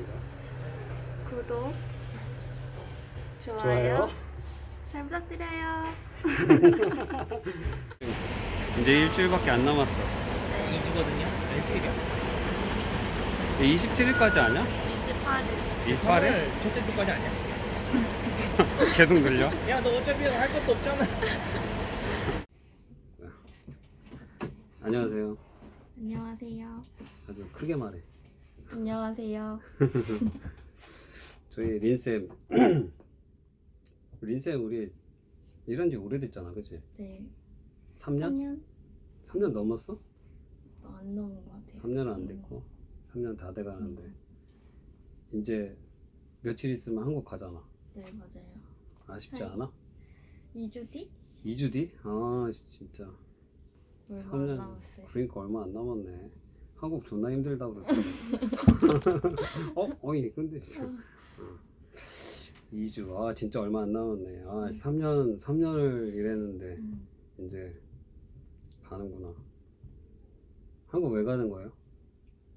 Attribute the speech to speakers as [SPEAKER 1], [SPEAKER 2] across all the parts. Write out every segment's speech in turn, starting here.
[SPEAKER 1] 하겠습니다.
[SPEAKER 2] 구독, 좋아요,
[SPEAKER 1] 좋아요.
[SPEAKER 2] 잘 부탁드려요.
[SPEAKER 1] 이제 일주일밖에 안 남았어.
[SPEAKER 3] 2주거든요. 일주일이야.
[SPEAKER 1] 27일까지 아니야?
[SPEAKER 2] 28일.
[SPEAKER 1] 28일?
[SPEAKER 3] 첫째 주까지 아니야?
[SPEAKER 1] 계속 늘려?
[SPEAKER 3] 야, 너 어차피 할 것도 없잖아.
[SPEAKER 1] 안녕하세요.
[SPEAKER 2] 안녕하세요.
[SPEAKER 1] 아주 크게 말해.
[SPEAKER 2] 안녕하세요.
[SPEAKER 1] 저희 린쌤. 린쌤 우리 이런 지 오래됐잖아, 그치?
[SPEAKER 2] 네.
[SPEAKER 1] 3년?
[SPEAKER 2] 3년?
[SPEAKER 1] 3년 넘었어?
[SPEAKER 2] 안 넘은 것 같아요.
[SPEAKER 1] 3년은 안 됐고 3년 다 돼가는데 이제 며칠 있으면 한국 가잖아.
[SPEAKER 2] 네, 맞아요.
[SPEAKER 1] 아쉽지
[SPEAKER 2] 네.
[SPEAKER 1] 않아?
[SPEAKER 2] 2주 뒤?
[SPEAKER 1] 2주 뒤? 아 진짜
[SPEAKER 2] 얼마
[SPEAKER 1] 3년
[SPEAKER 2] 안 남았어요.
[SPEAKER 1] 그러니까 얼마 안 남았네. 한국 존나 힘들다 그랬 어? 어이 근데 어. 2주 아 진짜 얼마 안 남았네. 아 3년 3년을 일했는데
[SPEAKER 2] 음,
[SPEAKER 1] 이제 가는구나. 한국 왜 가는 거예요?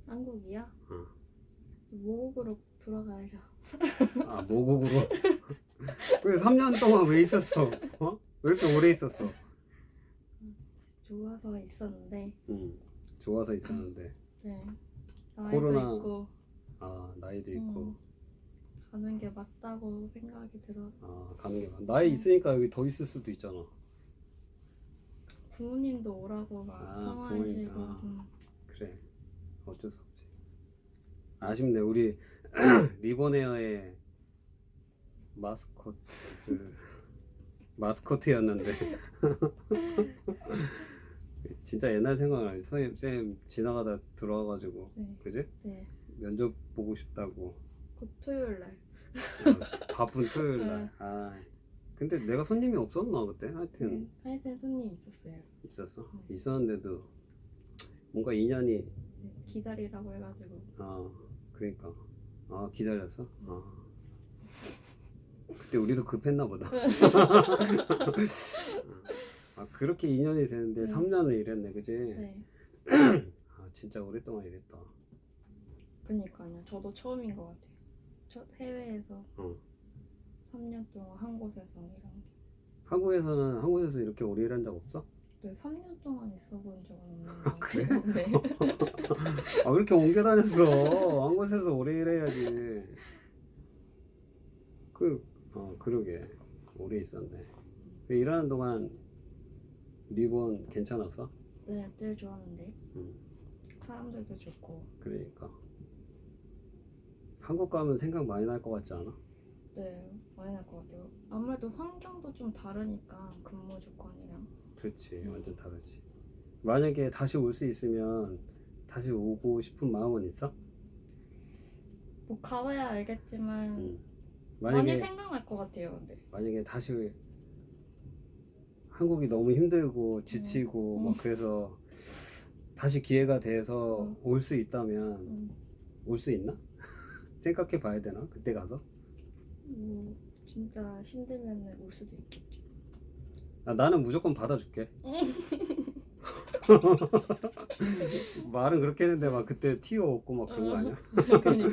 [SPEAKER 2] 한국이요?
[SPEAKER 1] 응.
[SPEAKER 2] 모국으로 돌아가야죠.
[SPEAKER 1] 아 모국으로? 그래서 3년 동안 왜 있었어? 어? 왜 이렇게 오래 있었어?
[SPEAKER 2] 좋아서 있었는데,
[SPEAKER 1] 음 좋아서 있었는데
[SPEAKER 2] 네. 나이도
[SPEAKER 1] 코로나-
[SPEAKER 2] 있고,
[SPEAKER 1] 아 나이도 있고
[SPEAKER 2] 음, 가는 게 맞다고 생각이 들어.
[SPEAKER 1] 아 가는 게 많- 나이 있으니까 여기 더 있을 수도 있잖아.
[SPEAKER 2] 부모님도 오라고 막
[SPEAKER 1] 아,
[SPEAKER 2] 성화하시고.
[SPEAKER 1] 부모님, 아.
[SPEAKER 2] 음.
[SPEAKER 1] 그래 어쩔 수 없지. 아쉽네 우리 리본에어의 마스코트 그 마스코트였는데 진짜 옛날 생각나요. 선생님 쌤 지나가다 들어와가지고
[SPEAKER 2] 네,
[SPEAKER 1] 그지
[SPEAKER 2] 네.
[SPEAKER 1] 면접 보고 싶다고
[SPEAKER 2] 곧 토요일 날.
[SPEAKER 1] 어, 바쁜 토요일 날. 아 근데 내가 손님이 없었나 그때 하여튼
[SPEAKER 2] 네, 파이센 손님 있었어요.
[SPEAKER 1] 있었어
[SPEAKER 2] 네.
[SPEAKER 1] 있었는데도 뭔가 인연이
[SPEAKER 2] 네, 기다리라고 해가지고.
[SPEAKER 1] 아 그러니까 아 기다렸어 아 그때 우리도 급했나 보다 아 그렇게 인연이 되는데
[SPEAKER 2] 네.
[SPEAKER 1] 3년을 일했네 그지
[SPEAKER 2] 네.
[SPEAKER 1] 아 진짜 오랫동안 일했다
[SPEAKER 2] 그니까요. 저도 처음인 것 같아요. 첫 해외에서
[SPEAKER 1] 어.
[SPEAKER 2] 3년 동안 한 곳에서 일한 게.
[SPEAKER 1] 한국에서는 한국에서 이렇게 오래 일한 적 없어
[SPEAKER 2] 네, 3년 동안 있어 본 적은 없는 것
[SPEAKER 1] 아, 그래?
[SPEAKER 2] 같아요. 네.
[SPEAKER 1] 아 왜 이렇게 옮겨 다녔어 한 곳에서 오래 일해야지 그 어 그러게 오래 있었네 그 일하는 동안 리본 괜찮았어
[SPEAKER 2] 네, 늘 좋았는데.
[SPEAKER 1] 음.
[SPEAKER 2] 사람들도 좋고.
[SPEAKER 1] 그러니까 한국 가면 생각 많이 날 것 같지 않아?
[SPEAKER 2] 네, 많이 날 것 같아요. 아무래도 환경도 좀 다르니까 근무 조건이랑.
[SPEAKER 1] 그렇지 완전 다르지 만약에 다시 올 수 있으면 다시 오고 싶은 마음은 있어?
[SPEAKER 2] 뭐 가봐야 알겠지만
[SPEAKER 1] 음.
[SPEAKER 2] 많이
[SPEAKER 1] 만약에
[SPEAKER 2] 생각날 것 같아요. 근데.
[SPEAKER 1] 만약에 다시 한국이 너무 힘들고 지치고
[SPEAKER 2] 음.
[SPEAKER 1] 막 그래서 다시 기회가 돼서
[SPEAKER 2] 음.
[SPEAKER 1] 올수 있다면
[SPEAKER 2] 음,
[SPEAKER 1] 올수 있나? 생각해 봐야 되나? 그때 가서?
[SPEAKER 2] 뭐 진짜 힘들면 올 수도 있겠죠.
[SPEAKER 1] 아, 나는 무조건 받아줄게. 말은 그렇게 했는데 막 그때 티어 없고 막 그런 거 아니야?
[SPEAKER 2] 그러니까.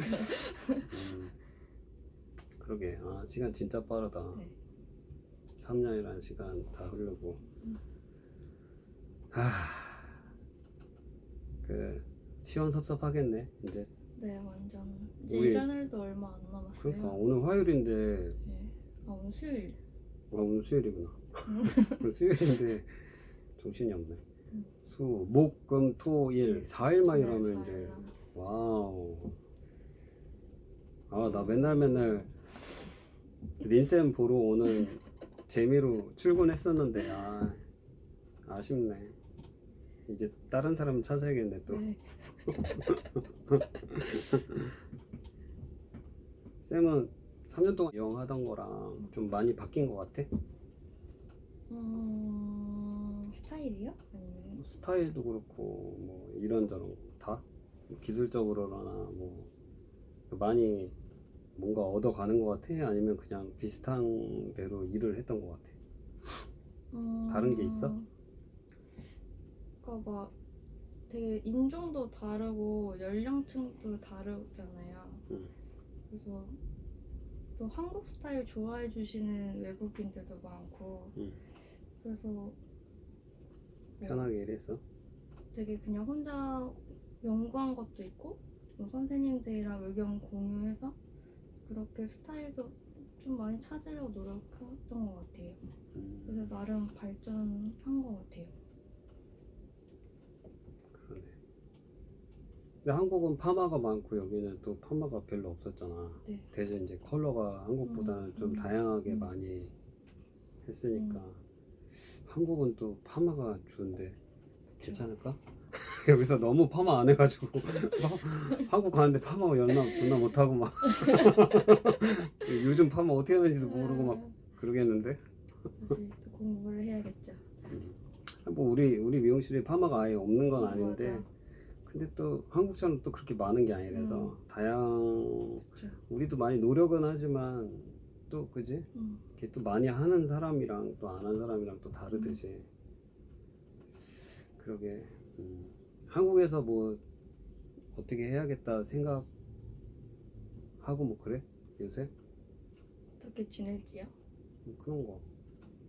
[SPEAKER 1] 음, 그러게. 아, 시간 진짜 빠르다.
[SPEAKER 2] 네.
[SPEAKER 1] 3년이라는 시간 다 흐르고.
[SPEAKER 2] 음.
[SPEAKER 1] 하. 그 시원섭섭하겠네. 이제
[SPEAKER 2] 네, 완전 이제
[SPEAKER 1] 우리-
[SPEAKER 2] 일할 날도 얼마 안 남았어요.
[SPEAKER 1] 그러니까 오늘 화요일인데
[SPEAKER 2] 네. 아 오늘 수요일.
[SPEAKER 1] 아, 오늘 수요일이구나.
[SPEAKER 2] 음.
[SPEAKER 1] 오늘 수요일인데 정신이 없네.
[SPEAKER 2] 음.
[SPEAKER 1] 수, 목, 금, 토, 일 4일만
[SPEAKER 2] 네,
[SPEAKER 1] 일하면 이제. 와우. 아, 나 맨날 맨날 린쌤 보러 오는 재미로 출근했었는데, 아, 아쉽네. 이제 다른 사람 찾아야겠네, 또.
[SPEAKER 2] 네.
[SPEAKER 1] 쌤은 3년 동안 영 하던 거랑 좀 많이 바뀐 것 같아?
[SPEAKER 2] 음, 스타일이요? 아니면
[SPEAKER 1] 스타일도 그렇고, 뭐, 이런저런 다? 기술적으로나 뭐, 많이 뭔가 얻어가는 것 같아? 아니면 그냥 비슷한 대로 일을 했던 것 같아?
[SPEAKER 2] 음,
[SPEAKER 1] 다른 게 있어?
[SPEAKER 2] 그러니까 막 되게 인종도 다르고 연령층도 다르잖아요.
[SPEAKER 1] 음.
[SPEAKER 2] 그래서 또 한국 스타일 좋아해 주시는 외국인들도 많고
[SPEAKER 1] 음.
[SPEAKER 2] 그래서 뭐
[SPEAKER 1] 편하게 일했어.
[SPEAKER 2] 되게 그냥 혼자 연구한 것도 있고 뭐 선생님들이랑 의견 공유해서 그렇게 스타일도 좀 많이 찾으려고 노력했던 것 같아요.
[SPEAKER 1] 음,
[SPEAKER 2] 그래서 나름 발전한 것 같아요.
[SPEAKER 1] 그러네. 근데 한국은 파마가 많고 여기는 또 파마가 별로 없었잖아.
[SPEAKER 2] 네.
[SPEAKER 1] 대신 이제 컬러가 한국보다는
[SPEAKER 2] 음,
[SPEAKER 1] 좀
[SPEAKER 2] 음,
[SPEAKER 1] 다양하게
[SPEAKER 2] 음.
[SPEAKER 1] 많이 했으니까 한국은 또 파마가 주는데 괜찮을까? 여기서 너무 파마 안 해가지고. 막 한국 가는데 파마 연락 존나 못하고 막. 요즘 파마 어떻게 하는지도 모르고 막 그러겠는데?
[SPEAKER 2] 또 공부를 해야겠죠.
[SPEAKER 1] 뭐 우리 우리 미용실에 파마가 아예 없는 건 아닌데.
[SPEAKER 2] 맞아.
[SPEAKER 1] 근데 또 한국처럼 또 그렇게 많은 게 아니라서 다양
[SPEAKER 2] 그쵸.
[SPEAKER 1] 우리도 많이 노력은 하지만 또 그지?
[SPEAKER 2] 음.
[SPEAKER 1] 이게 또 많이 하는 사람이랑 또 안 하는 사람이랑 또 다르듯이. 그러게 음. 한국에서 뭐 어떻게 해야겠다 생각하고 뭐 그래 요새
[SPEAKER 2] 어떻게 지낼지요?
[SPEAKER 1] 뭐 그런 거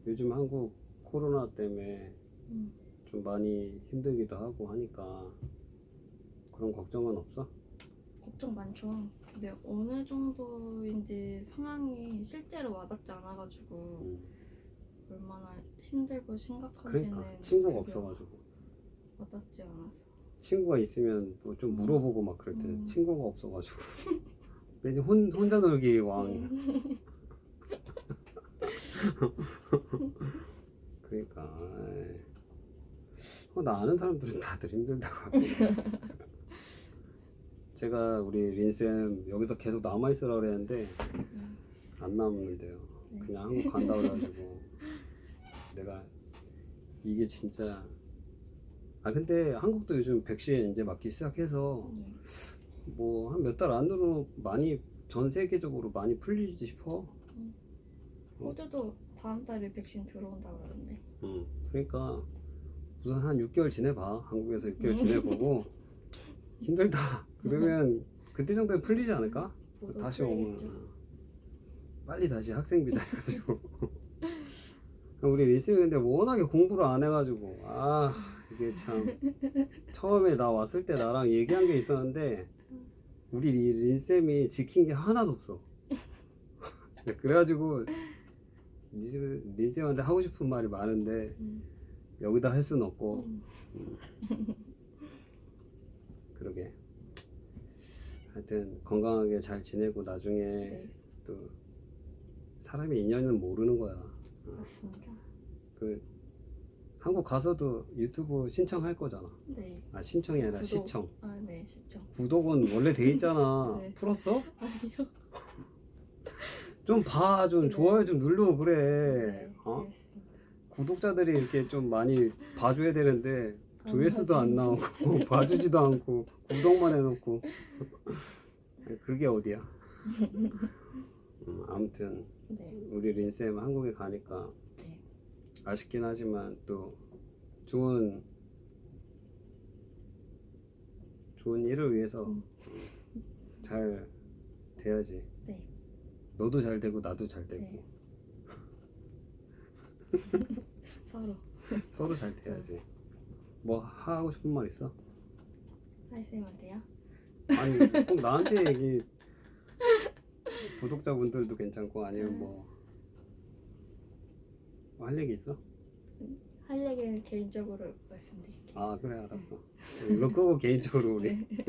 [SPEAKER 1] 요즘 한국 코로나 때문에
[SPEAKER 2] 음.
[SPEAKER 1] 좀 많이 힘들기도 하고 하니까 그런 걱정은 없어?
[SPEAKER 2] 걱정 많죠. 근데 어느 정도인지 상황이 실제로 와닿지 않아가지고
[SPEAKER 1] 음.
[SPEAKER 2] 얼마나 힘들고 심각한지는
[SPEAKER 1] 그러니까 친구가
[SPEAKER 2] 그게
[SPEAKER 1] 없어가지고
[SPEAKER 2] 와닿지 않아서.
[SPEAKER 1] 친구가 있으면 뭐좀
[SPEAKER 2] 음.
[SPEAKER 1] 물어보고 막 그럴 때
[SPEAKER 2] 음.
[SPEAKER 1] 친구가 없어가지고 왠지 혼, 혼자 놀기 왕이야
[SPEAKER 2] 음.
[SPEAKER 1] 그러니까 아이. 어, 나 아는 사람들은 다들 힘들다고 하고 제가 우리 린쌤 여기서 계속 남아있으라 그랬는데
[SPEAKER 2] 음.
[SPEAKER 1] 안 남는데요
[SPEAKER 2] 네.
[SPEAKER 1] 그냥 한국 간다 그래가지고 내가 이게 진짜 아 근데 한국도 요즘 백신 이제 맞기 시작해서
[SPEAKER 2] 네.
[SPEAKER 1] 뭐한 몇 달 안으로 많이 전 세계적으로 많이 풀리지 싶어
[SPEAKER 2] 호주도 다음 달에 백신 들어온다 그러던데.
[SPEAKER 1] 응. 그러니까 우선 한 6개월 지내봐. 한국에서 6개월
[SPEAKER 2] 음.
[SPEAKER 1] 지내보고 힘들다. 그러면 그때 정도에 풀리지 않을까?
[SPEAKER 2] 모두
[SPEAKER 1] 다시 오면
[SPEAKER 2] 풀리겠죠.
[SPEAKER 1] 어. 빨리 다시 학생 비자 해가지고 우리 리스이 근데 워낙에 공부를 안 해가지고 아 이게 참 처음에 나 왔을 때 나랑 얘기한 게 있었는데 우리 린 쌤이 지킨 게 하나도 없어 그래가지고 린쌤- 린쌤한테 하고 싶은 말이 많은데
[SPEAKER 2] 음.
[SPEAKER 1] 여기다 할 수는 없고
[SPEAKER 2] 음.
[SPEAKER 1] 그러게 하여튼 건강하게 잘 지내고 나중에
[SPEAKER 2] 네,
[SPEAKER 1] 또 사람의 인연은 모르는 거야
[SPEAKER 2] 맞습니다.
[SPEAKER 1] 그 한국 가서도 유튜브 신청할 거잖아
[SPEAKER 2] 네.
[SPEAKER 1] 아 신청이 아니라
[SPEAKER 2] 구독.
[SPEAKER 1] 시청
[SPEAKER 2] 아, 네, 시청.
[SPEAKER 1] 구독은 원래 돼 있잖아
[SPEAKER 2] 네.
[SPEAKER 1] 풀었어?
[SPEAKER 2] 아니요.
[SPEAKER 1] 좀 봐 좀
[SPEAKER 2] 네.
[SPEAKER 1] 좋아요 좀 누르고 그래
[SPEAKER 2] 네,
[SPEAKER 1] 어?
[SPEAKER 2] 알겠습니다.
[SPEAKER 1] 구독자들이 이렇게 좀 많이 봐줘야 되는데
[SPEAKER 2] 안
[SPEAKER 1] 조회수도 안 나오고 봐주지도 않고 구독만 해놓고 그게 어디야? 음, 아무튼
[SPEAKER 2] 네.
[SPEAKER 1] 우리 린쌤 한국에 가니까
[SPEAKER 2] 네.
[SPEAKER 1] 아쉽긴 하지만 또 좋은 좋은 일을 위해서
[SPEAKER 2] 음.
[SPEAKER 1] 잘 돼야지.
[SPEAKER 2] 네.
[SPEAKER 1] 너도 잘 되고 나도 잘 되고
[SPEAKER 2] 네. 서로
[SPEAKER 1] 서로 잘 돼야지. 뭐 하고 싶은 말 있어?
[SPEAKER 2] 사이쌤한테요?
[SPEAKER 1] 아니 꼭 나한테 얘기 구독자분들도 괜찮고 아니면 뭐 할 얘기 있어?
[SPEAKER 2] 할 얘기는 개인적으로 말씀드릴게요.
[SPEAKER 1] 아 그래 알았어 이거 끄고 개인적으로 우리
[SPEAKER 2] 네.